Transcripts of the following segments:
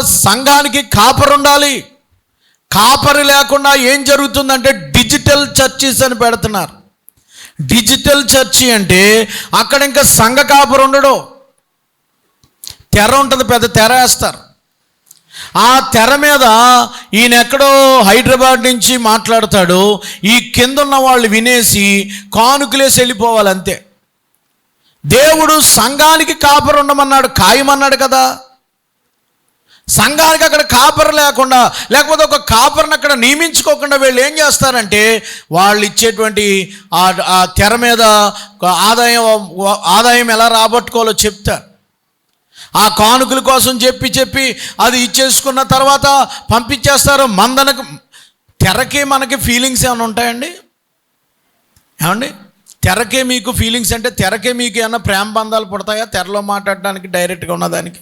సంఘానికి కాపరు ఉండాలి. కాపరి లేకుండా ఏం జరుగుతుందంటే డిజిటల్ చర్చిస్ అని పెడుతున్నారు. డిజిటల్ చర్చి అంటే అక్కడ ఇంకా సంఘ కాపరు ఉండడు. తెర ఉంటుంది పెద్ద తెర వేస్తారు. ఆ తెర మీద ఈయన ఎక్కడో హైదరాబాద్ నుంచి మాట్లాడతాడు. ఈ కింద ఉన్న వాళ్ళు వినేసి కానుకలేసి వెళ్ళిపోవాలి అంతే దేవుడు సంఘానికి కాపరు ఉండమన్నాడు ఖాయమన్నాడు కదా. సంఘానికి అక్కడ కాపరు లేకుండా లేకపోతే ఒక కాపర్ని అక్కడ నియమించుకోకుండా వీళ్ళు ఏం చేస్తారంటే వాళ్ళు ఇచ్చేటువంటి ఆ తెర మీద ఆదాయం ఆదాయం ఎలా రాబట్టుకోవాలో చెప్తారు. ఆ కానుకల కోసం చెప్పి చెప్పి అది ఇచ్చేసుకున్న తర్వాత పంపించేస్తారు. మందనకు తెరకి మనకి ఫీలింగ్స్ ఏమైనా ఉంటాయండి? ఏమండి? తెరకే మీకు ఫీలింగ్స్ అంటే తెరకే మీకు ఏమైనా ప్రేమ బంధాలు పుడతాయా? తెరలో మాట్లాడడానికి డైరెక్ట్గా ఉన్నదానికి?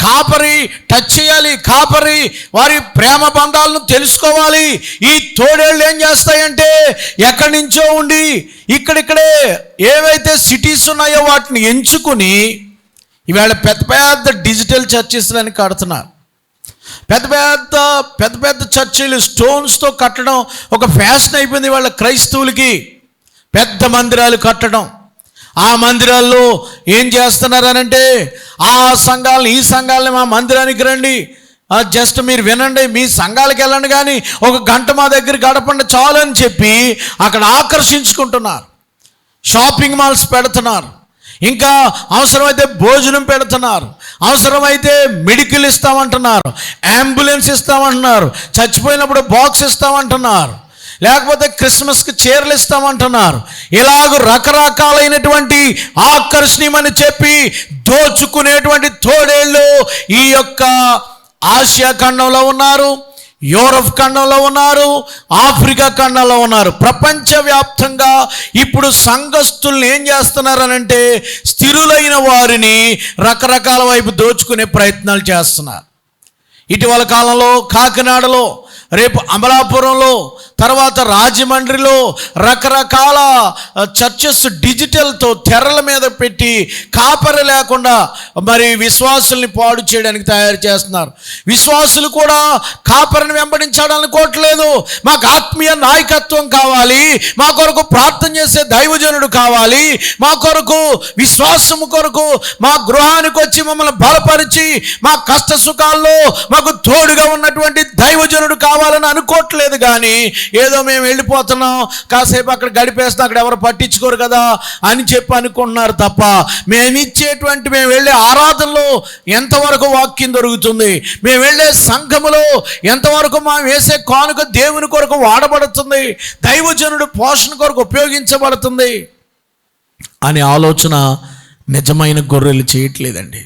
కాపరి టచ్ చేయాలి కాపరి వారి ప్రేమ బంధాలను తెలుసుకోవాలి. ఈ తోడేళ్ళు ఏం చేస్తాయంటే ఎక్కడి నుంచో ఉండి ఇక్కడిక్కడే ఏవైతే సిటీస్ ఉన్నాయో వాటిని ఎంచుకుని ఇవాళ పెద్ద పెద్ద డిజిటల్ చర్చెస్లని కడుతున్నారు. పెద్ద పెద్ద పెద్ద పెద్ద చర్చిలు స్టోన్స్తో కట్టడం ఒక ఫ్యాషన్ అయిపోయింది వాళ్ళ క్రైస్తవులకి. పెద్ద మందిరాలు కట్టడం. ఆ మందిరాల్లో ఏం చేస్తున్నారనంటే ఆ సంఘాలను ఈ సంఘాలని మా మందిరానికి రండి. జస్ట్ మీరు వినండి మీ సంఘాలకు వెళ్ళండి కానీ ఒక గంట మా దగ్గర గడపండి చాలు అని చెప్పి అక్కడ ఆకర్షించుకుంటున్నారు. షాపింగ్ మాల్స్ పెడుతున్నారు. ఇంకా అవసరమైతే భోజనం పెడుతున్నారు. అవసరమైతే మెడికల్ ఇస్తామంటున్నారు. అంబులెన్స్ ఇస్తామంటున్నారు. చచ్చిపోయినప్పుడు బాక్స్ ఇస్తామంటున్నారు. లేకపోతే క్రిస్మస్కి చీరలు ఇస్తామంటున్నారు. ఇలాగ రకరకాలైనటువంటి ఆకర్షణీయమని చెప్పి దోచుకునేటువంటి తోడేళ్ళు ఈ యొక్క ఆసియా ఖండంలో ఉన్నారు యూరప్ ఖండంలో ఉన్నారు ఆఫ్రికా ఖండంలో ఉన్నారు. ప్రపంచవ్యాప్తంగా ఇప్పుడు సంఘస్థుల్ని ఏం చేస్తున్నారనంటే స్థిరులైన వారిని రకరకాల వైపు దోచుకునే ప్రయత్నాలు చేస్తున్నారు. ఇటీవల కాలంలో కాకినాడలో రేపు అమలాపురంలో తర్వాత రాజమండ్రిలో రకరకాల చర్చెస్ డిజిటల్తో తెరల మీద పెట్టి కాపరి లేకుండా మరి విశ్వాసుల్ని పాడు చేయడానికి తయారు చేస్తున్నారు. విశ్వాసులు కూడా కాపరిని వెంబడించాలనుకోవట్లేదు మాకు ఆత్మీయ నాయకత్వం కావాలి. మా కొరకు ప్రార్థన చేసే దైవజనుడు కావాలి. మా కొరకు విశ్వాసము కొరకు మా గృహానికి వచ్చి మమ్మల్ని బలపరిచి మా కష్ట సుఖాల్లో మాకు తోడుగా ఉన్నటువంటి దైవజనుడు కావాలి. కావాలని అనుకోవట్లేదు కానీ ఏదో మేము వెళ్ళిపోతున్నాం కాసేపు అక్కడ గడిపేస్తాం అక్కడ ఎవరు పట్టించుకోరు కదా అని చెప్పి అనుకుంటున్నారు తప్ప మేము ఇచ్చేటువంటి మేము వెళ్ళే ఆరాధనలో ఎంతవరకు వాక్యం దొరుకుతుంది మేము వెళ్ళే సంఘములో ఎంతవరకు మా వేసే కానుక దేవుని కొరకు వాడబడుతుంది దైవజనుడు పోషణ కొరకు ఉపయోగించబడుతుంది అనే ఆలోచన నిజమైన గొర్రెలు చేయట్లేదండి.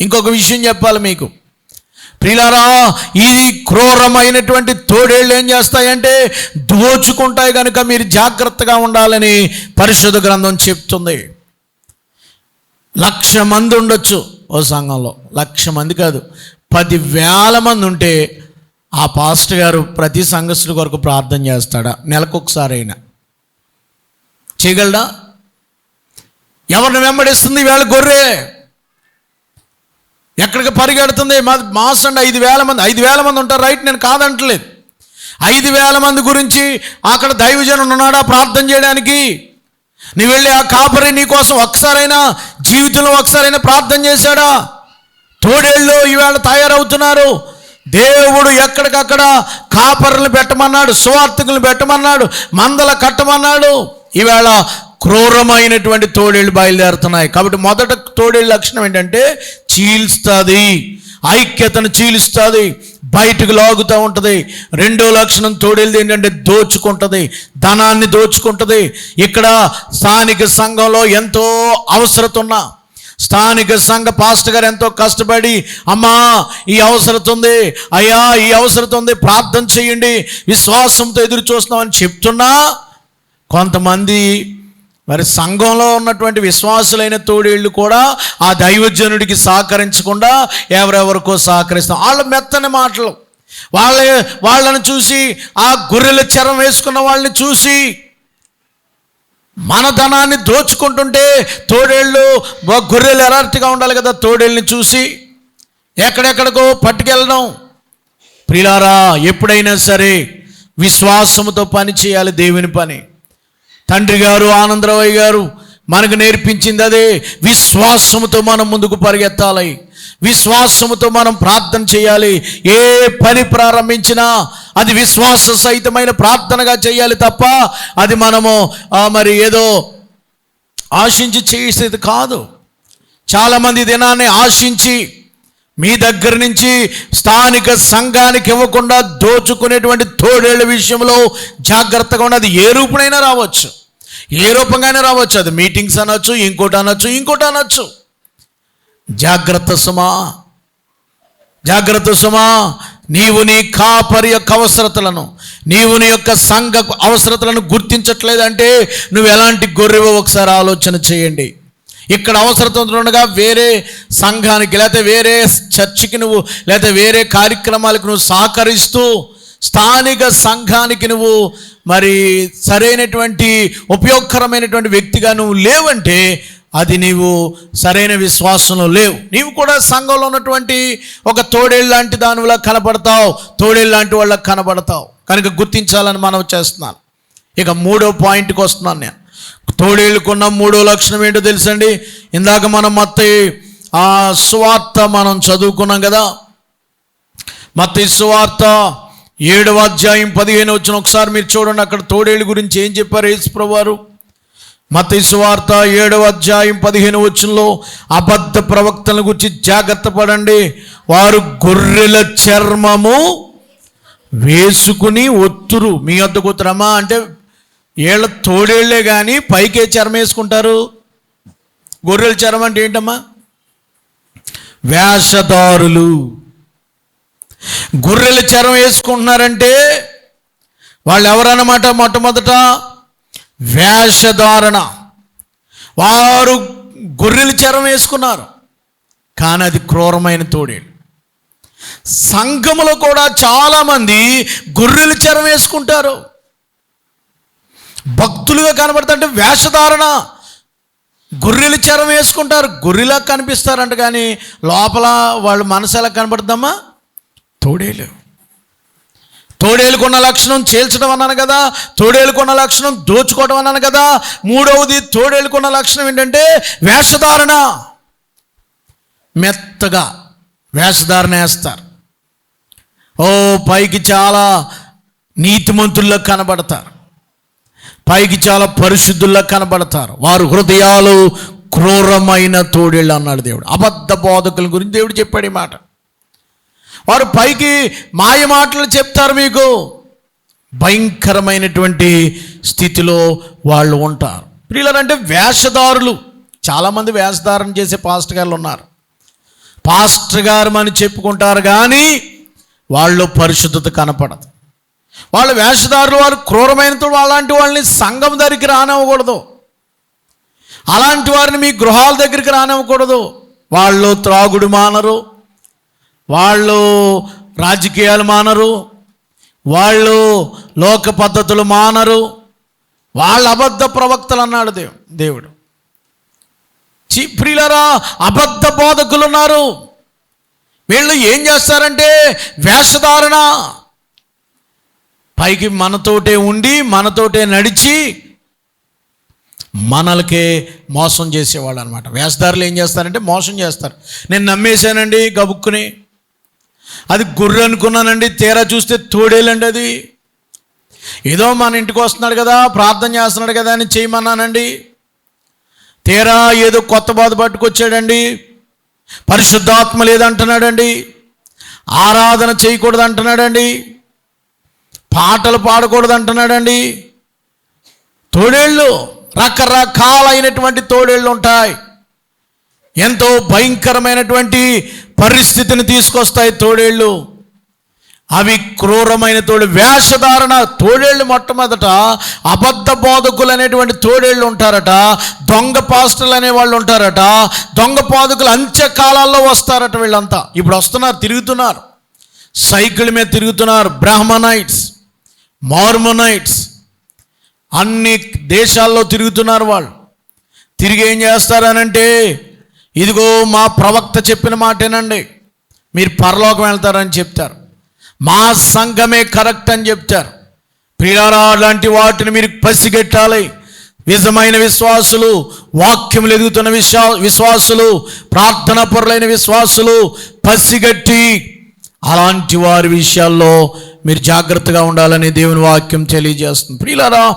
ఇంకొక విషయం చెప్పాలి మీకు. ప్రిలారా ఇది క్రూరమైనటువంటి తోడేళ్ళు ఏం చేస్తాయంటే దోచుకుంటాయి కనుక మీరు జాగ్రత్తగా ఉండాలని పరిశుద్ధ గ్రంథం చెప్తుంది. లక్ష మంది ఉండొచ్చు ఓ సంఘంలో. లక్ష మంది కాదు పదివేల మంది ఉంటే ఆ పాస్టర్ గారు ప్రతి సంఘస్థుల కొరకు ప్రార్థన చేస్తాడా? నెలకొకసారి అయినా చేయగలడా? ఎవరిని వెంబడిస్తుంది వేళ గొర్రె? ఎక్కడికి పరిగెడుతుంది? మా మాస్ అండి ఐదు వేల మంది. ఐదు వేల మంది ఉంటారు రైట్ నేను కాదంటలేదు. ఐదు వేల మంది గురించి అక్కడ దైవజనుడు ఉన్నాడా? ప్రార్థన చేయడానికి. నీ వెళ్ళి ఆ కాపరి నీకోసం ఒకసారైనా జీవితంలో ఒకసారైనా ప్రార్థన చేశాడా? తోడేళ్ళు ఈవేళ తయారవుతున్నారు. దేవుడు ఎక్కడికక్కడ కాపర్లు పెట్టమన్నాడు సువార్థకులను పెట్టమన్నాడు మందల కట్టమన్నాడు. ఈవేళ క్రూరమైనటువంటి తోడేళ్ళు బయలుదేరుతున్నాయి. కాబట్టి మొదట తోడేళ్ళ లక్షణం ఏంటంటే చీల్స్తుంది. ఐక్యతను చీలుస్తుంది. బయటకు లాగుతూ ఉంటుంది. రెండో లక్షణం తోడేది ఏంటంటే దోచుకుంటుంది. ధనాన్ని దోచుకుంటుంది. ఇక్కడ స్థానిక సంఘంలో ఎంతో అవసరత ఉన్నా స్థానిక సంఘ పాస్టర్ గారు ఎంతో కష్టపడి అమ్మా ఈ అవసరత ఉంది అయ్యా ఈ అవసరత ఉంది ప్రార్థన చేయండి. విశ్వాసంతో ఎదురు చూస్తున్నామని చెప్తున్నా కొంతమంది మరి సంఘంలో ఉన్నటువంటి విశ్వాసులైన తోడేళ్ళు కూడా ఆ దైవజనుడికి సహకరించకుండా ఎవరెవరికో సహకరిస్తాం. వాళ్ళ మెత్తని మాటలు. వాళ్ళ వాళ్ళని చూసి ఆ గొర్రెల చరం వేసుకున్న వాళ్ళని చూసి మన ధనాన్ని దోచుకుంటుంటే తోడేళ్ళు గొర్రెలు ఎలాంటిగా ఉండాలి కదా తోడేళ్ళని చూసి. ఎక్కడెక్కడికో పట్టుకెళ్ళడం. ప్రిలారా ఎప్పుడైనా సరే విశ్వాసముతో పని చేయాలి దేవుని పని. తండ్రి గారు ఆనందరావయ్య గారు మనకు నేర్పించింది అదే. విశ్వాసముతో మనం ముందుకు పరిగెత్తాలి. విశ్వాసముతో మనం ప్రార్థన చేయాలి. ఏ పని ప్రారంభించినా అది విశ్వాస సహితమైన ప్రార్థనగా చేయాలి తప్ప అది మనము మరి ఏదో ఆశించి చేసేది కాదు. చాలామంది దినాన్ని ఆశించి మీ దగ్గర నుంచి స్థానిక సంఘానికి ఇవ్వకుండా దోచుకునేటువంటి తోడేళ్ళ విషయంలో జాగ్రత్తగా ఉన్నది ఏ రూపునైనా రావచ్చు. ఏ రూపంగానే రావచ్చు. అది మీటింగ్స్ అనొచ్చు ఇంకోటి అనొచ్చు ఇంకోటి అనొచ్చు. జాగ్రత్త సుమా. జాగ్రత్త సుమా. నీవు నీ కాపరి యొక్క అవసరతలను నీవు నీ యొక్క సంఘ అవసరతలను గుర్తించట్లేదంటే నువ్వు ఎలాంటి గొర్రెవో ఒకసారి ఆలోచన చేయండి. ఇక్కడ అవసరత ఉండగా వేరే సంఘానికి లేకపోతే వేరే చర్చికి నువ్వు లేకపోతే వేరే కార్యక్రమాలకు నువ్వు సహకరిస్తూ స్థానిక సంఘానికి నువ్వు మరి సరైనటువంటి ఉపయోగకరమైనటువంటి వ్యక్తిగా నువ్వు లేవంటే అది నీవు సరైన విశ్వాసంలో లేవు. నీవు కూడా సంఘంలో ఉన్నటువంటి ఒక తోడేళ్ళు లాంటి దానిలా కనబడతావు తోడేళ్ళు లాంటి వాళ్ళకి కనబడతావు కనుక గుర్తించాలని మనం చేస్తున్నాను. ఇక మూడో పాయింట్కి వస్తున్నాను నేను. తోడేళ్ళకున్న మూడో లక్షణం ఏంటో తెలుసండి? ఇందాక మనం మత్త ఆ సువార్త మనం చదువుకున్నాం కదా? మత్త సువార్త ఏడవ అధ్యాయం పదిహేను వచ్చిన ఒకసారి మీరు చూడండి అక్కడ తోడేళ్ళ గురించి ఏం చెప్పారు యేసుప్రభు వారు మత సువార్త ఏడవ అధ్యాయం పదిహేను వచ్చంలో అబద్ధ ప్రవక్తల గురించి జాగ్రత్త పడండి. వారు గొర్రెల చర్మము వేసుకుని ఒత్తురు. మీ వద్దకు ఒత్తురమ్మా అంటే వీళ్ళ తోడేళ్ళే కానీ పైకే చర్మం వేసుకుంటారు గొర్రెల చర్మం అంటే ఏంటమ్మా? వేషధారులు. గొర్రెల చర్మం వేసుకుంటున్నారంటే వాళ్ళు ఎవరన్నమాట మొట్టమొదట? వేషధారణ. వారు గొర్రెల చర్మం వేసుకున్నారు. కానీ అది క్రూరమైన తోడేడు సంఘములో కూడా చాలామంది గొర్రెల చర్మం వేసుకుంటారు. భక్తులుగా కనబడుతుంటే వేషధారణ. గొర్రెల చరం వేసుకుంటారు. గొర్రెలా కనిపిస్తారంట కానీ లోపల వాళ్ళ మనసు ఎలా కనబడుతుందమ్మా? తోడేలు. తోడేలుకున్న లక్షణం చేల్చడం అన్నాను కదా. తోడేలుకున్న లక్షణం దోచుకోవడం అన్నాను కదా. మూడవది తోడేలుకున్న లక్షణం ఏంటంటే వేషధారణ. మెత్తగా వేషధారణ వేస్తారు. ఓ పైకి చాలా నీతిమంతుల్లో కనబడతారు. పైకి చాలా పరిశుద్ధుల్లో కనబడతారు. వారు హృదయాలు క్రూరమైన తోడేళ్ళు అన్నాడు దేవుడు. అబద్ధ బోధకుల గురించి దేవుడు చెప్పాడు ఈ మాట. వారు పైకి మాయ మాటలు చెప్తారు మీకు. భయంకరమైనటువంటి స్థితిలో వాళ్ళు ఉంటారు. ప్రియులంటే వేషధారులు. చాలామంది వేషధారణ చేసే పాస్టర్ గారు ఉన్నారు. పాస్టర్ గారు అని చెప్పుకుంటారు కానీ వాళ్ళు పరిశుద్ధత కనపడదు. వాళ్ళ వేషధారులు వారు క్రూరమైనతో అలాంటి వాళ్ళని సంఘం దగ్గరికి రానివ్వకూడదు. అలాంటి వారిని మీ గృహాల దగ్గరికి రానివ్వకూడదు. వాళ్ళు త్రాగుడు మానరు. వాళ్ళు రాజకీయాలు మానరు. వాళ్ళు లోక పద్ధతులు మానరు. వాళ్ళ అబద్ధ ప్రవక్తలు అన్నాడు దేవు దేవుడు. చి ప్రియులరా అబద్ధ బోధకులు ఉన్నారు వీళ్ళు ఏం చేస్తారంటే వేషధారణ పైకి మనతోటే ఉండి మనతోటే నడిచి మనలకే మోసం చేసేవాళ్ళు అనమాట వేషధారులు ఏం చేస్తారంటే మోసం చేస్తారు. నేను నమ్మేశానండి గబుక్కుని. అది గుర్రె అనుకున్నానండి తీరా చూస్తే తోడేలండి అది. ఏదో మన ఇంటికి వస్తున్నాడు కదా ప్రార్థన చేస్తున్నాడు కదా అని చేయమన్నానండి. తీరా ఏదో కొత్త బాధ పట్టుకొచ్చాడండి. పరిశుద్ధాత్మ లేదంటున్నాడండి. ఆరాధన చేయకూడదు అంటున్నాడండి పాటలు పాడకూడదు అంటున్నాడండి తోడేళ్ళు రకరకాలైనటువంటి తోడేళ్ళు ఉంటాయి. ఎంతో భయంకరమైనటువంటి పరిస్థితిని తీసుకొస్తాయి తోడేళ్ళు. అవి క్రూరమైన తోడు వేషధారణ తోడేళ్ళు మొట్టమొదట అబద్ధ బోధకులు అనేటువంటి తోడేళ్ళు ఉంటారట. దొంగ పాస్టర్లు అనే వాళ్ళు ఉంటారట. దొంగ పాదకులు అంత్యకాలాల్లో వస్తారట వీళ్ళంతా. ఇప్పుడు వస్తున్నారు తిరుగుతున్నారు. సైకిల్ మీద తిరుగుతున్నారు బ్రాహ్మణైట్స్. మార్మోనైట్స్. అన్ని దేశాల్లో తిరుగుతున్నారు వాళ్ళు. తిరిగి ఏం చేస్తారనంటే ఇదిగో మా ప్రవక్త చెప్పిన మాటేనండి. మీరు పరలోకం వెళ్తారని చెప్తారు. మా సంఘమే కరెక్ట్ అని చెప్తారు. ప్రియారా లాంటి వాటిని మీరు పసిగెట్టాలి. నిజమైన విశ్వాసులు వాక్యములు ఎదుగుతున్న విశ్వా విశ్వాసులు ప్రార్థన పరులైన విశ్వాసులు పసిగట్టి అలాంటి వారి విషయాల్లో మీరు జాగ్రత్తగా ఉండాలని దేవుని వాక్యం తెలియజేస్తుంది. ప్రియులారా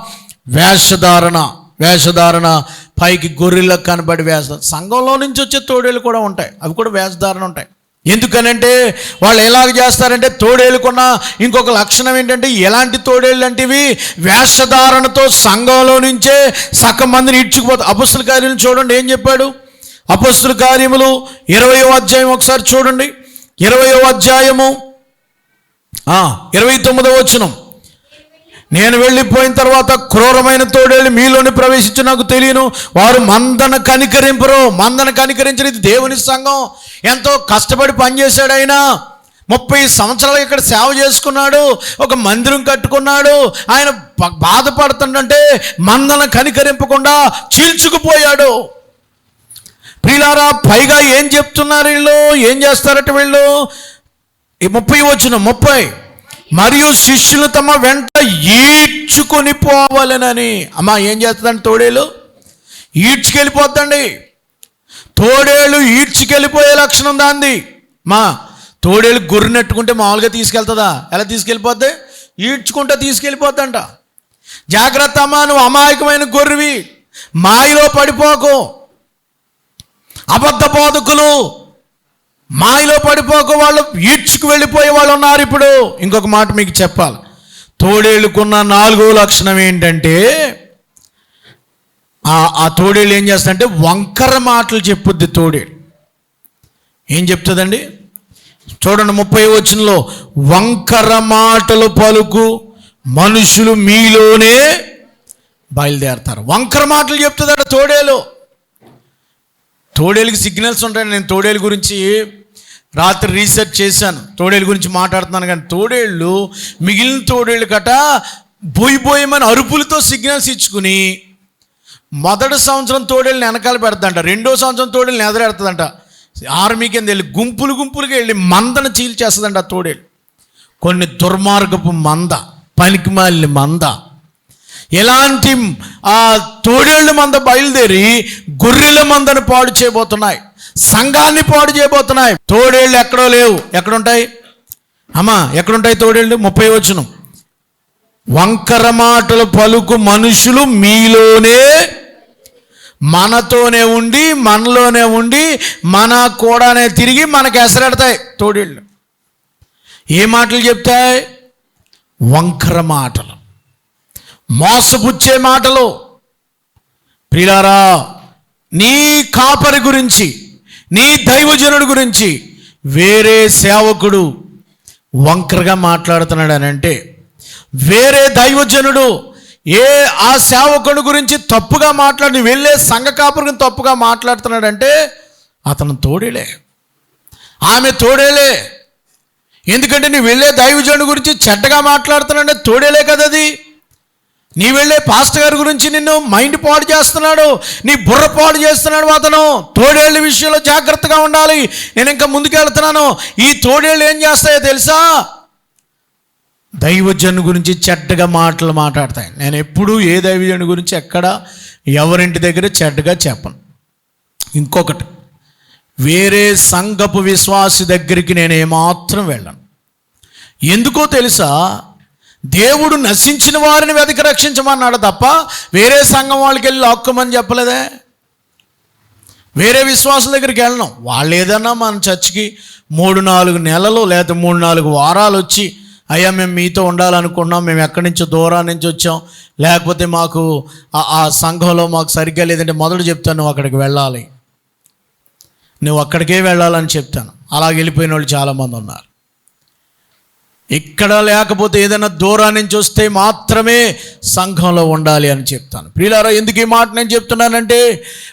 వేషధారణ వేషధారణ పైకి గొర్రెల కనబడి వేష సంఘంలో నుంచి వచ్చే తోడేలు కూడా ఉంటాయి. అవి కూడా వేషధారణ ఉంటాయి. ఎందుకనంటే వాళ్ళు ఎలాగ చేస్తారంటే తోడేలుకున్న ఇంకొక లక్షణం ఏంటంటే ఎలాంటి తోడేళ్ళు లాంటివి వేషధారణతో సంఘంలో నుంచే సగం మందిని ఇడ్చుకుపోతారు అపస్తుల కార్యం చూడండి ఏం చెప్పాడు? అపస్తుల కార్యములు ఇరవయో అధ్యాయం ఒకసారి చూడండి. ఇరవయో అధ్యాయము ఇరవై తొమ్మిదవ వచనం. నేను వెళ్ళిపోయిన తర్వాత క్రూరమైన తోడేళ్ళు మీలోని ప్రవేశించి నాకు తెలియను. వారు మందన కనికరింపరు. మందన కనికరించినది దేవుని సంఘం. ఎంతో కష్టపడి పనిచేశాడు ఆయన. ముప్పై సంవత్సరాలు ఇక్కడ సేవ చేసుకున్నాడు. ఒక మందిరం కట్టుకున్నాడు. ఆయన బాధపడుతుండంటే బాధపడుతుందంటే మందన కనికరింపకుండా చీల్చుకుపోయాడు. ప్రియులారా పైగా ఏం చెప్తున్నారు వీళ్ళు? ఏం చేస్తారట వీళ్ళు? ఈ ముప్పై వచ్చిన ముప్పై. మరియు శిష్యులు తమ వెంట ఈడ్చుకొని పోవాలనని. అమ్మా ఏం చేస్తుందండి తోడేలు? ఈడ్చుకెళ్ళిపోద్దండి తోడేలు ఈడ్చుకెళ్ళిపోయే లక్షణం దాంది మా తోడేలు గుర్రెట్టుకుంటే మామూలుగా తీసుకెళ్తుందా? ఎలా తీసుకెళ్ళిపోద్ది? ఈడ్చుకుంటే తీసుకెళ్ళిపోద్దంట. జాగ్రత్త అమ్మా నువ్వు అమాయకమైన గొర్రెవి. మాయలో పడిపోకు. అబద్ధ బోధకులు మాయలో పడిపోక వాళ్ళు ఈడ్చుకు వెళ్ళిపోయే వాళ్ళు ఉన్నారు ఇప్పుడు. ఇంకొక మాట మీకు చెప్పాలి. తోడేళ్ళకున్న నాలుగో లక్షణం ఏంటంటే ఆ తోడేళ్ళు ఏం చేస్తుందంటే వంకర మాటలు చెప్పుద్ది తోడేడు ఏం చెప్తుందండి? చూడండి ముప్పై వచనంలో వంకర మాటలు పలుకు మనుషులు మీలోనే బయలుదేరతారు. వంకర మాటలు చెప్తుందట తోడేలు తోడేలుకి సిగ్నల్స్ ఉంటాయి నేను తోడేలు గురించి రాత్రి రీసెర్చ్ చేశాను. తోడేళ్ళ గురించి మాట్లాడుతున్నాను కానీ తోడేళ్ళు మిగిలిన తోడేళ్ళు కట బోయిబోయమని అరుపులతో సిగ్నల్స్ ఇచ్చుకుని మొదటి సంవత్సరం తోడేళ్ళని వెనకాల పెడతాంట రెండో సంవత్సరం తోడేళ్ళని ఎదరెడుతుందంట ఆర్మీ కింద వెళ్ళి గుంపులు గుంపులుగా వెళ్ళి మందను చీల్చేస్తుందంట ఆ తోడేళ్ళు. కొన్ని దుర్మార్గపు మంద పనికిమాలిన మంద. ఎలాంటి ఆ తోడేళ్ళ మంద బయలుదేరి గొర్రెల మందను పాడు చేయబోతున్నాయి. సంఘాన్ని పాడు చేయబోతున్నాయి. తోడేళ్ళు ఎక్కడో లేవు. ఎక్కడుంటాయి? అమ్మా ఎక్కడుంటాయి తోడేళ్ళు? ముప్పై వచ్చును వంకర మాటలు పలుకు మనుషులు మీలోనే మనతోనే ఉండి మనలోనే ఉండి మన కూడానే తిరిగి మనకు ఎసరెడతాయి తోడేళ్ళు. ఏ మాటలు చెప్తాయి? వంకర మాటలు. మోసపుచ్చే మాటలు. ప్రిలారా నీ కాపరి గురించి నీ దైవజనుడి గురించి వేరే సేవకుడు వంకరగా మాట్లాడుతున్నాడు అని అంటే వేరే దైవజనుడు ఏ ఆ సేవకుడు గురించి తప్పుగా మాట్లాడి వెళ్ళే సంఘ కాపురికి తప్పుగా మాట్లాడుతున్నాడంటే అతను తోడేలే. ఆమె తోడేలే. ఎందుకంటే నీ వెళ్ళే దైవజనుడు గురించి చెడ్డగా మాట్లాడుతున్నాడంటే తోడేలే కదా అది నీ వెళ్ళే పాస్టర్ గారి గురించి నిన్ను మైండ్ పాడు చేస్తున్నాడు. నీ బుర్ర పాడు చేస్తున్నాడు అతను. తోడేళ్ళ విషయంలో జాగ్రత్తగా ఉండాలి. నేను ఇంకా ముందుకెళ్తున్నాను ఈ తోడేళ్ళు ఏం చేస్తాయో తెలుసా? దైవజను గురించి చెడ్డగా మాటలు మాట్లాడతాయి. నేను ఎప్పుడూ ఏ దైవజను గురించి ఎక్కడ ఎవరింటి దగ్గర చెడ్డగా చెప్పను. ఇంకొకటి వేరే సంఘపు విశ్వాసి దగ్గరికి నేను ఏమాత్రం వెళ్ళను. ఎందుకో తెలుసా? దేవుడు నశించిన వారిని వెతికి రక్షించమన్నాడు తప్ప వేరే సంఘం వాళ్ళకి వెళ్ళి లాక్కోమని చెప్పలేదే. వేరే విశ్వాసుల దగ్గరికి వెళ్ళను. వాళ్ళు ఏదన్నా మన చర్చికి మూడు నాలుగు నెలలు లేదా మూడు నాలుగు వారాలు వచ్చి అయ్యా మేము మీతో ఉండాలనుకున్నాం మేము ఎక్కడి నుంచో దూరం నుంచి వచ్చాం లేకపోతే మాకు ఆ- సంఘంలో మాకు సరిగ్గా లేదంటే మొదట చెప్తాను నువ్వు అక్కడికి వెళ్ళాలి. నువ్వు అక్కడికే వెళ్ళాలని చెప్తాను. అలా వెళ్ళిపోయిన వాళ్ళు చాలామంది ఉన్నారు. ఇక్కడ లేకపోతే ఏదైనా దూరం నుంచి వస్తే మాత్రమే సంఘంలో ఉండాలి అని చెప్తాను. ప్రియులారా ఎందుకు ఈ మాట నేను చెప్తున్నానంటే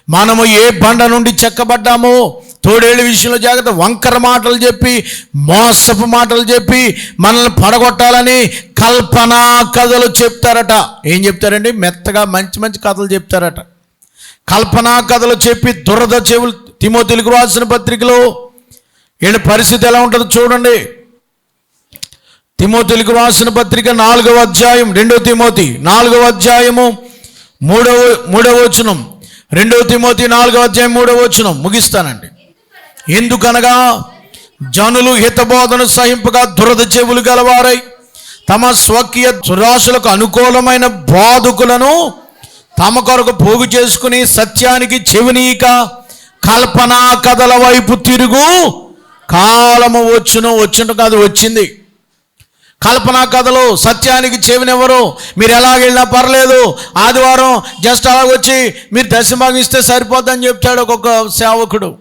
మనము ఏ బండ నుండి చెక్కబడ్డామో తోడేళ్ళ విషయంలో జాగ్రత్త వంకర మాటలు చెప్పి మోసపు మాటలు చెప్పి మనల్ని పడగొట్టాలని కల్పనా కథలు చెప్తారట. ఏం చెప్తారండి? మెత్తగా మంచి మంచి కథలు చెప్తారట. కల్పనా కథలు చెప్పి దురద చెవులు తిమో తెలుగు రాసిన పత్రికలో వీళ్ళ పరిస్థితి ఎలా ఉంటుందో చూడండి. తిమోతులకు రాసిన పత్రిక నాలుగవ అధ్యాయం రెండవ తిమోతి నాలుగవ అధ్యాయము మూడవ మూడవ వచనం. రెండవ తిమోతి నాలుగవ అధ్యాయం మూడవ వచనం. ముగిస్తానండి. ఎందుకనగా జనులు హితబోధను సహింపగా దురద చెవులు గలవారై తమ స్వకీయ దురాశలకు అనుకూలమైన బాధకులను తమ కొరకు పోగు చేసుకుని సత్యానికి చెవినీక కల్పనా కథల వైపు తిరుగు. కాలము వచ్చును వచ్చును కాదు వచ్చింది. కల్పనా కథలు సత్యానికి చెవినెవరు? మీరు ఎలా వెళ్ళినా పర్లేదు. ఆదివారం జస్ట్ అలా వచ్చి మీరు దర్శనం ఇస్తే సరిపోద్దని చెప్తాడు ఒక్కొక్క సేవకుడు.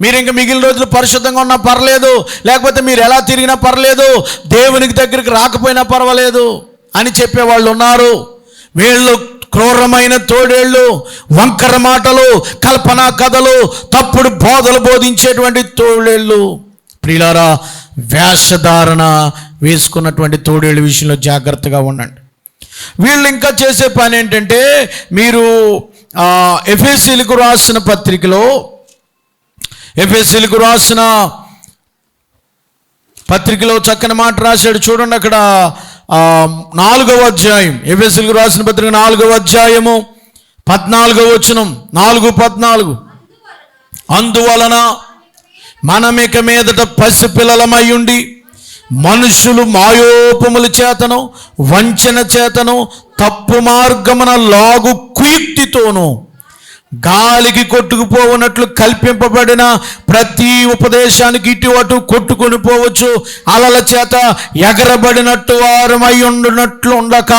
మీరు ఇంకా మిగిలిన రోజులు పరిశుద్ధంగా ఉన్నా పర్లేదు. లేకపోతే మీరు ఎలా తిరిగినా పర్లేదు. దేవునికి దగ్గరికి రాకపోయినా పర్వాలేదు అని చెప్పేవాళ్ళు ఉన్నారు. వీళ్ళు క్రూరమైన తోడేళ్ళు వంకర మాటలు కల్పనా కథలు తప్పుడు బోధలు బోధించేటువంటి తోడేళ్ళు. ప్రియులారా వేషధారణ వేసుకున్నటువంటి తోడేళ్ళ విషయంలో జాగ్రత్తగా ఉండండి. వీళ్ళు ఇంకా చేసే పని ఏంటంటే మీరు ఎఫ్ఎస్సీలకు రాసిన పత్రికలో ఎఫ్ఎస్సీలకు రాసిన పత్రికలో చక్కని మాట రాశాడు చూడండి అక్కడ నాలుగవ అధ్యాయం. ఎఫ్ఎస్సీలకు రాసిన పత్రిక నాలుగవ అధ్యాయము పద్నాలుగవ వచనం. నాలుగు పద్నాలుగు. అందువలన మనమిక మీదట పసిపిల్లలమై ఉండి మనుషులు మాయోపముల చేతను వంచన చేతను తప్పు మార్గమున లాగు కుయుక్తితోనూ గాలికి కొట్టుకుపోవునట్లు కల్పింపబడిన ప్రతి ఉపదేశానికి ఇటు అటు కొట్టుకొని పోవచ్చు. అలల చేత ఎగరబడినట్టు వారమై ఉండునట్లు ఉండక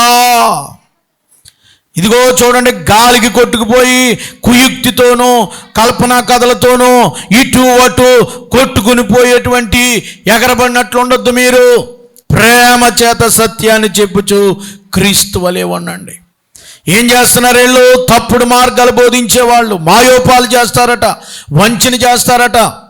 ఇదిగో చూడండి గాలికి కొట్టుకుపోయి కుయుక్తితోనూ కల్పనా కథలతోనూ ఇటు అటు కొట్టుకుని పోయేటువంటి ఎగరబడినట్లు ఉండొద్దు మీరు. ప్రేమ చేత సత్యాన్ని చెప్పుచు క్రీస్తు వలె ఉండండి. ఏం చేస్తున్నారు వీళ్ళు? తప్పుడు మార్గాలు బోధించేవాళ్ళు. మాయోపాలు చేస్తారట వంచన చేస్తారట.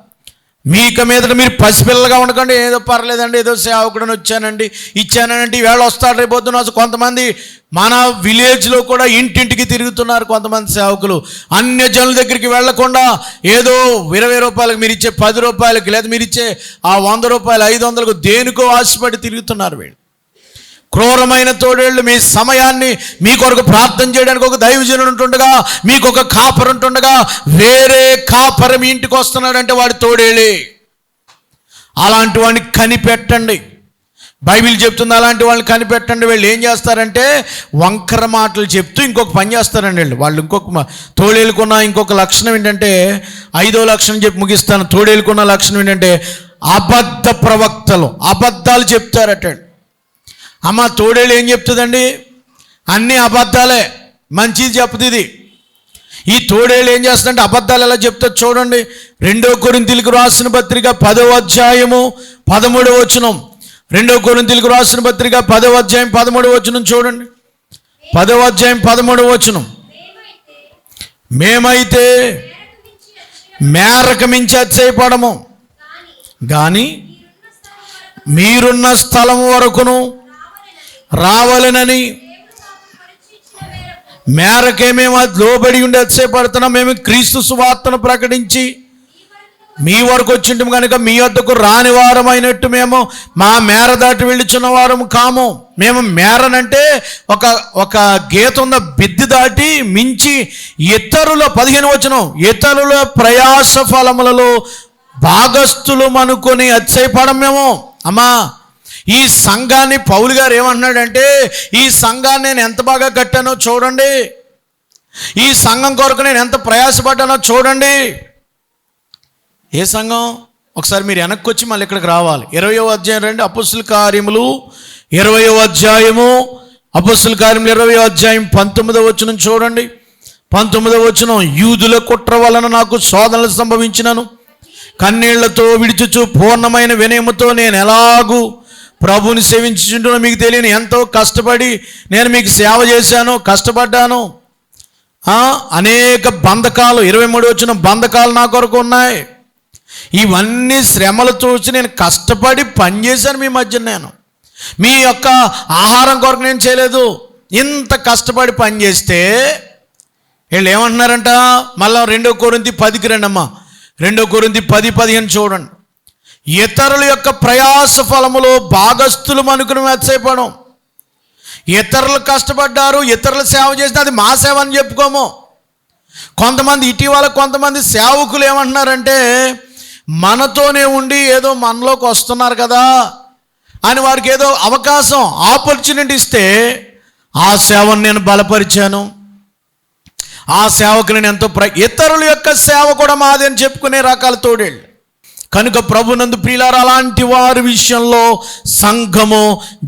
మీక మీదట మీరు పసిపిల్లలుగా ఉండకండి. ఏదో పర్లేదండి ఏదో సేవకుడని వచ్చానండి ఇచ్చానండి వేళ వస్తాడు రేపు కొంతమంది మన విలేజ్లో కూడా ఇంటింటికి తిరుగుతున్నారు కొంతమంది సేవకులు. అన్య జనుల దగ్గరికి వెళ్ళకుండా ఏదో ఇరవై రూపాయలకు మీరు ఇచ్చే పది రూపాయలకి లేదా మీరు ఇచ్చే ఆ వంద రూపాయలు ఐదు వందలకు దేనికో ఆశపడి తిరుగుతున్నారు వీళ్ళు. క్రూరమైన తోడేళ్ళు మీ సమయాన్ని మీ కొరకు ప్రార్థన చేయడానికి ఒక దైవజనుడు ఉంటుండగా మీకు ఒక కాపర్ ఉంటుండగా వేరే కాపర్ మీ ఇంటికి వస్తున్నాడంటే వాడి తోడేళ్ళే. అలాంటి వాడిని కనిపెట్టండి. బైబిల్ చెప్తుంది అలాంటి వాళ్ళని కనిపెట్టండి. వీళ్ళు ఏం చేస్తారంటే వంకర మాటలు చెప్తూ ఇంకొక పని చేస్తారండి వీళ్ళు. వాళ్ళు ఇంకొక తోడేలుకున్న ఇంకొక లక్షణం ఏంటంటే ఐదో లక్షణం చెప్పి ముగిస్తాను. తోడేలుకున్న లక్షణం ఏంటంటే అబద్ధ ప్రవక్తలు అబద్ధాలు చెప్తారట అమ్మ తోడేళ్ళు ఏం చెప్తుందండి? అన్ని అబద్ధాలే. మంచిది చెప్తుంది ఇది. ఈ తోడేళ్ళు ఏం చేస్తుందంటే అబద్ధాలు ఎలా చెప్తుంది చూడండి. రెండో కొరింతలకు రాసిన పత్రిక పదవ అధ్యాయము పదమూడవ వచనం. రెండో కొరింతలకు రాసిన పత్రిక పదవ అధ్యాయం పదమూడవ వచనం చూడండి. పదవ అధ్యాయం పదమూడవ వచనం. మేమైతే మేరకు మించి అతిశయపడము. కానీ మీరున్న స్థలం వరకును రావాలనని మేరకే మేము అది లోబడి ఉండి అతిశయపడుతున్నాం. మేము క్రీస్తు సువార్తను ప్రకటించి మీ వరకు వచ్చింటాం కనుక మీ వద్దకు రాని వారమైనట్టు మేము మా మేర దాటి వెళ్ళుచున్న వారం కాము. మేము మేరనంటే ఒక ఒక గీత ఉన్న బిద్ది దాటి మించి ఇతరుల పదిహేను వచనం ఇతరుల ప్రయాస ఫలములలో భాగస్థులు అనుకొని అతిశయపడం మేము. అమ్మా ఈ సంఘాన్ని పౌలు గారు ఏమంటున్నాడంటే ఈ సంఘాన్ని నేను ఎంత బాగా కట్టానో చూడండి. ఈ సంఘం కొరకు నేను ఎంత ప్రయాసపడ్డానో చూడండి. ఏ సంఘం? ఒకసారి మీరు వెనక్కి వచ్చి మళ్ళీ ఇక్కడికి రావాలి. ఇరవయో అధ్యాయం రండి అపుస్తుల కార్యములు ఇరవయో అధ్యాయము అపుస్తుల కార్యములు ఇరవయో అధ్యాయం పంతొమ్మిదవ వచనం చూడండి. పంతొమ్మిదవ వచనం యూదుల కుట్ర వలన నాకు శోధనలు సంభవించినను. కన్నీళ్ళతో విడిచుచు పూర్ణమైన వినయముతో నేను ఎలాగూ ప్రభుని సేవించుంటున్నా మీకు తెలియని ఎంతో కష్టపడి నేను మీకు సేవ చేశాను కష్టపడ్డాను. అనేక బంధకాలు ఇరవై మూడు వచ్చిన బంధకాలు నా కొరకు ఉన్నాయి. ఇవన్నీ శ్రమలు చూసి నేను కష్టపడి పనిచేశాను మీ మధ్య నేను. మీ యొక్క ఆహారం కొరకు నేను చేయలేదు. ఇంత కష్టపడి పని చేస్తే వీళ్ళు ఏమంటున్నారంట? మళ్ళా రెండో కోరింది పదికి రండి రెండో కోరింది పది పదిహేను చూడండి. ఇతరుల యొక్క ప్రయాస ఫలములో భాగస్థులు అనుకుని మెచ్చైపోవడం ఇతరులు కష్టపడ్డారు ఇతరులు సేవ చేసిన అది మా సేవ అని చెప్పుకోము. కొంతమంది ఇటీవల కొంతమంది సేవకులు ఏమంటున్నారంటే మనతోనే ఉండి ఏదో మనలోకి వస్తున్నారు కదా అని వారికి ఏదో అవకాశం ఆపర్చునిటీ ఇస్తే ఆ సేవను నేను బలపరిచాను. ఆ సేవకుని నేను ఎంతో ప్ర ఇతరుల యొక్క సేవ కూడా మాదే అని చెప్పుకునే రకాల తోడేళ్ళు. కనుక ప్రభునందు ప్రియులారు అలాంటి వారి విషయంలో సంఘము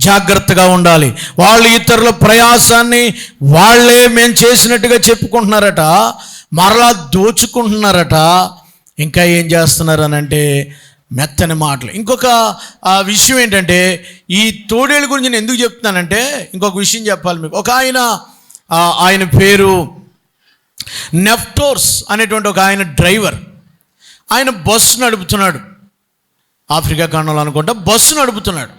జాగ్రత్తగా ఉండాలి. వాళ్ళు ఇతరుల ప్రయాసాన్ని వాళ్ళే మేము చేసినట్టుగా చెప్పుకుంటున్నారట మరలా దోచుకుంటున్నారట. ఇంకా ఏం చేస్తున్నారు అని అంటే మెత్తని మాటలు. ఇంకొక విషయం ఏంటంటే ఈ తోడేళ్ళ గురించి నేను ఎందుకు చెప్తున్నానంటే ఇంకొక విషయం చెప్పాలి మీకు. ఒక ఆయన ఆయన పేరు నెఫ్టోర్స్ అనేటువంటి ఒక ఆయన డ్రైవర్. ఆయన బస్సు నడుపుతున్నాడు. ఆఫ్రికా ఖండంలో అనుకుంటా బస్సు నడుపుతున్నాడు.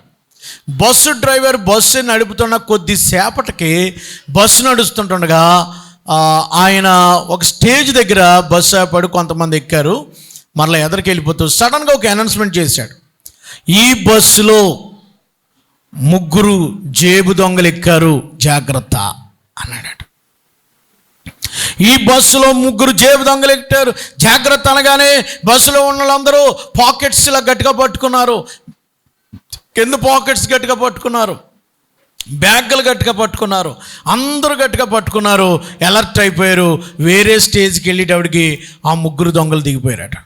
బస్సు డ్రైవర్ బస్సు నడుపుతున్న కొద్దిసేపటికి బస్సు నడుస్తుంటుండగా ఆయన ఒక స్టేజ్ దగ్గర బస్సు ఆపాడు కొంతమంది ఎక్కారు. మరలా ఎదరికి వెళ్ళిపోతూ సడన్గా ఒక అనౌన్స్మెంట్ చేశాడు. ఈ బస్సులో ముగ్గురు జేబు దొంగలు ఎక్కారు. జాగ్రత్త అన్నాడు ఈ బస్సులో ముగ్గురు జేబు దొంగలు ఎక్కారు. జాగ్రత్త అనగానే బస్సులో ఉన్న వాళ్ళందరూ పాకెట్స్ ఇలా గట్టిగా పట్టుకున్నారు. కింద పాకెట్స్ గట్టిగా పట్టుకున్నారు. బ్యాగులు గట్టిగా పట్టుకున్నారు. అందరూ గట్టిగా పట్టుకున్నారు. ఎలర్ట్ అయిపోయారు. వేరే స్టేజ్కి వెళ్ళేటప్పటికి ఆ ముగ్గురు దొంగలు దిగిపోయారట.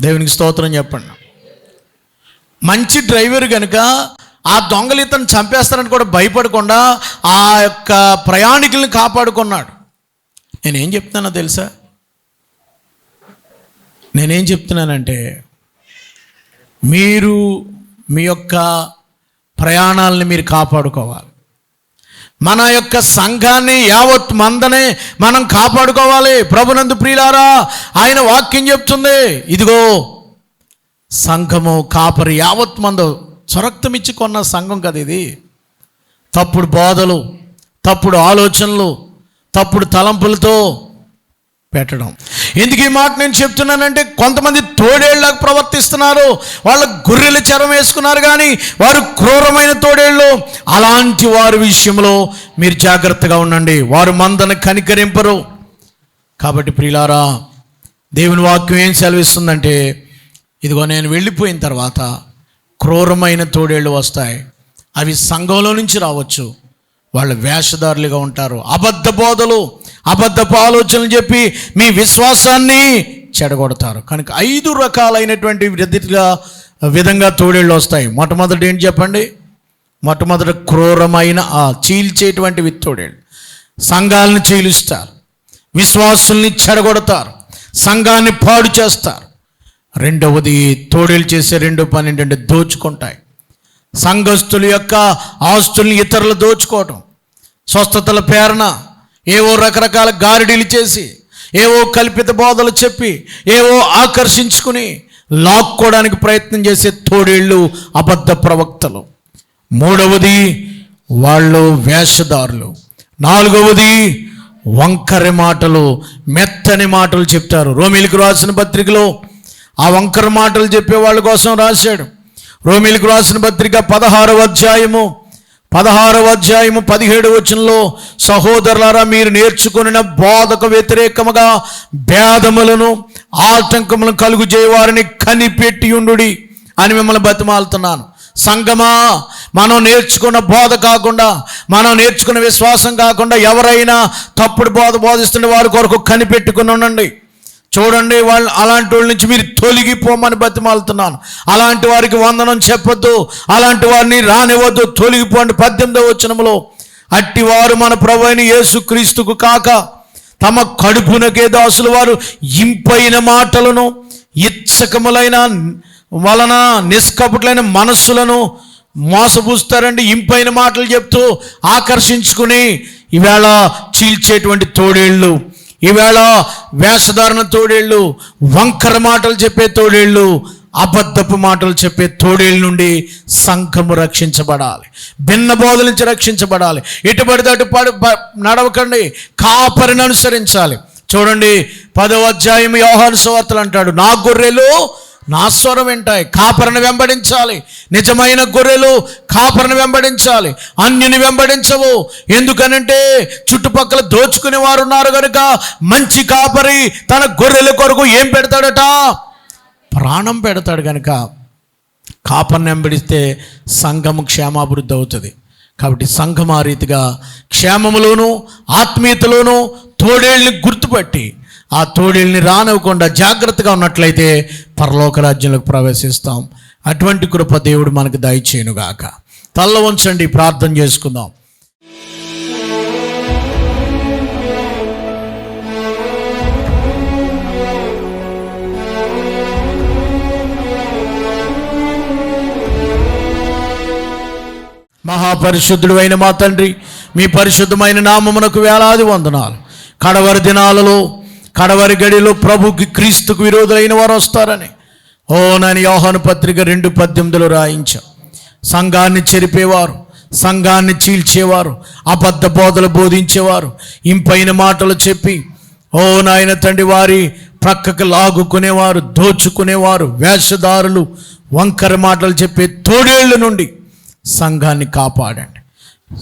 దేవునికి స్తోత్రం చెప్పండి. మంచి డ్రైవర్ కనుక ఆ దొంగలు ఇతను చంపేస్తారని కూడా భయపడకుండా ఆ యొక్క ప్రయాణికుల్ని కాపాడుకున్నాడు. నేనేం చెప్తున్నానో తెలుసా? నేనేం చెప్తున్నానంటే మీరు మీ యొక్క ప్రయాణాలని మీరు కాపాడుకోవాలి. మన యొక్క సంఘాన్ని యావత్ మందనే మనం కాపాడుకోవాలి. ప్రభునందు ప్రియులారా ఆయన వాక్యం చెప్తుంది. ఇదిగో సంఘము కాపరి యావత్ మందు చొరక్తమిచ్చి కొన్న సంఘం కదా ఇది. తప్పుడు బోధలు తప్పుడు ఆలోచనలు తప్పుడు తలంపులతో పెట్టడం. ఎందుకు ఈ మాట నేను చెప్తున్నానంటే కొంతమంది తోడేళ్ళకు ప్రవర్తిస్తున్నారు. వాళ్ళ గొర్రెల చరం వేసుకున్నారు కానీ వారు క్రూరమైన తోడేళ్ళు. అలాంటి వారి విషయంలో మీరు జాగ్రత్తగా ఉండండి. వారు మందను కనికరింపరు. కాబట్టి ప్రియులారా దేవుని వాక్యం ఏం సెలవిస్తుందంటే ఇదిగో నేను వెళ్ళిపోయిన తర్వాత క్రూరమైన తోడేళ్ళు వస్తాయి. అవి సంఘంలో నుంచి రావచ్చు. వాళ్ళు వేషధారులుగా ఉంటారు. అబద్ధ బోధలు అబద్ధపు ఆలోచనలు చెప్పి మీ విశ్వాసాన్ని చెడగొడతారు. కనుక ఐదు రకాలైనటువంటి విధంగా విధంగా తోడేళ్ళు వస్తాయి. మొట్టమొదటి ఏంటి చెప్పండి? మొట్టమొదటి క్రూరమైన ఆ చీల్చేటువంటి విత్తోడేళ్ళు సంఘాలను చీలుస్తారు. విశ్వాసుల్ని చెడగొడతారు. సంఘాన్ని పాడు చేస్తారు. రెండవది తోడేలు చేసే రెండో పని ఏంటంటే దోచుకుంటాయి. సంఘస్థుల యొక్క ఆస్తుల్ని ఇతరులు దోచుకోవటం స్వస్థతల పేరన ఏవో రకరకాల గారిడీలు చేసి ఏవో కల్పిత బోధలు చెప్పి ఏవో ఆకర్షించుకుని లాక్కోవడానికి ప్రయత్నం చేసే తోడేళ్ళు అబద్ధ ప్రవక్తలు. మూడవది వాళ్ళు వేషధారులు. నాలుగవది వంకర మాటలు మెత్తని మాటలు చెప్తారు. రోమిలికి రాసిన పత్రికలో ఆ వంకర మాటలు చెప్పే వాళ్ళ కోసం రాశాడు. రోమిలికి రాసిన పత్రిక పదహారవ అధ్యాయము పదహారవ అధ్యాయము పదిహేడు వచనంలో సహోదరులారా మీరు నేర్చుకున్న బోధకు వ్యతిరేకముగా భేదములను ఆటంకములను కలుగు చేయవారిని కనిపెట్టి ఉండుడి అని మిమ్మల్ని బతిమాలుతున్నాను. సంగమా మనం నేర్చుకున్న బోధ కాకుండా మనం నేర్చుకున్న విశ్వాసం కాకుండా ఎవరైనా తప్పుడు బోధ బోధిస్తున్న వారి కొరకు కనిపెట్టుకుని ఉండండి. చూడండి వాళ్ళు అలాంటి వాళ్ళ నుంచి మీరు తొలగిపోమని బతిమాలుతున్నాను. అలాంటి వారికి వందనం చెప్పొద్దు. అలాంటి వారిని రానివ్వద్దు. తొలగిపోండి. పద్దెనిమిదవ అట్టి అట్టివారు మన ప్రభు అయిన యేసుక్రీస్తుకు కాక తమ కడుపునకే దాసులు వారు. ఇంపైన మాటలను ఇచ్చకములైన వలన నిష్కపటులైన మనస్సులను మోసపూస్తారండి. ఇంపైన మాటలు చెప్తూ ఆకర్షించుకుని ఈవేళ చీల్చేటువంటి తోడేళ్ళు. ఈవేళ వేషధారణ తోడేళ్ళు వంకర మాటలు చెప్పే తోడేళ్ళు అబద్ధపు మాటలు చెప్పే తోడేళ్ళ నుండి సంఘము రక్షించబడాలి. భిన్న బోధల నుంచి రక్షించబడాలి. ఇటు పడితే అటు పడి నడవకండి కాపరిని అనుసరించాలి. చూడండి పదవ అధ్యాయం యోహాను సువార్తలు అంటాడు నా గొర్రెలు నా స్వరం వింటాయి. కాపరిని వెంబడించాలి. నిజమైన గొర్రెలు కాపరిని వెంబడించాలి. అన్యుని వెంబడించవు. ఎందుకనంటే చుట్టుపక్కల దోచుకునే వారు ఉన్నారు కనుక మంచి కాపరి తన గొర్రెల కొరకు ఏం పెడతాడట? ప్రాణం పెడతాడు కనుక కాపర్ని వెంబడిస్తే సంఘము క్షేమాభివృద్ధి అవుతుంది. కాబట్టి సంఘం ఆ రీతిగా క్షేమములోను ఆత్మీయతలోను తోడేళ్ళని గుర్తుపట్టి ఆ తోడేల్ని రానివ్వకుండా జాగ్రత్తగా ఉన్నట్లయితే పరలోక రాజ్యంలోకి ప్రవేశిస్తాం. అటువంటి కృప దేవుడు మనకు దయచేయునుగాక. తల్ల ఉంచండి ప్రార్థన చేసుకుందాం. మహాపరిశుద్ధుడు అయిన మా తండ్రి మీ పరిశుద్ధమైన నామమునకు వేలాది వందనాలు. కడవరి దినాలలో కడవరి గడిలో ప్రభుకి క్రీస్తుకు విరోధులైన వారు వస్తారని. ఓ నని యోహాను పత్రిక రెండు పద్దెనిమిదిలో రాయించాం. సంఘాన్ని చెరిపేవారు సంఘాన్ని చీల్చేవారు అబద్ధ బోధలు బోధించేవారు ఇంపైన మాటలు చెప్పి ఓ నాయన తండ్రి వారి ప్రక్కకు లాగుకునేవారు దోచుకునేవారు వేషధారులు వంకర మాటలు చెప్పే తోడేళ్ళ నుండి సంఘాన్ని కాపాడండి.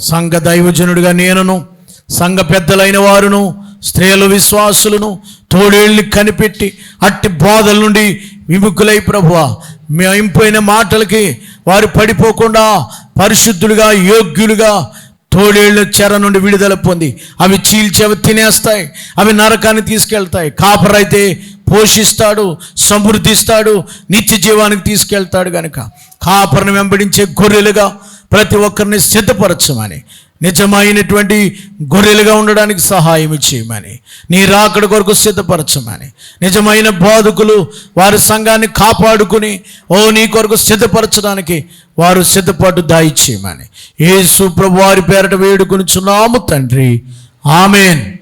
సంఘ దైవజనుడిగా నేనును సంఘ పెద్దలైన వారును స్త్రీలు విశ్వాసులను తోడేళ్ళని కనిపెట్టి అట్టి బోధల నుండి విముఖులై ప్రభువ. మేంపోయిన మాటలకి వారు పడిపోకుండా పరిశుద్ధులుగా యోగ్యులుగా తోడేళ్ళ చెర నుండి విడుదల పొంది. అవి చీల్చేవి తినేస్తాయి అవి నరకాన్ని తీసుకెళ్తాయి. కాపరైతే పోషిస్తాడు సమృద్ధిస్తాడు నిత్య జీవానికి తీసుకెళ్తాడు కనుక కాపరను వెంబడించే గొర్రెలుగా ప్రతి ఒక్కరిని సిద్ధపరచమని. నిజమైనటువంటి గొర్రెలుగా ఉండడానికి సహాయం చేయమని నీ రాకడ కొరకు సిద్ధపరచమని. నిజమైన బాధకులు వారి సంఘాన్ని కాపాడుకుని ఓ నీ కొరకు సిద్ధపరచడానికి వారు సిద్ధపాటు దాయి చేయమని యేసు ప్రభు వారి పేరట వేడుకొనిచున్నాము తండ్రి. ఆమెన్.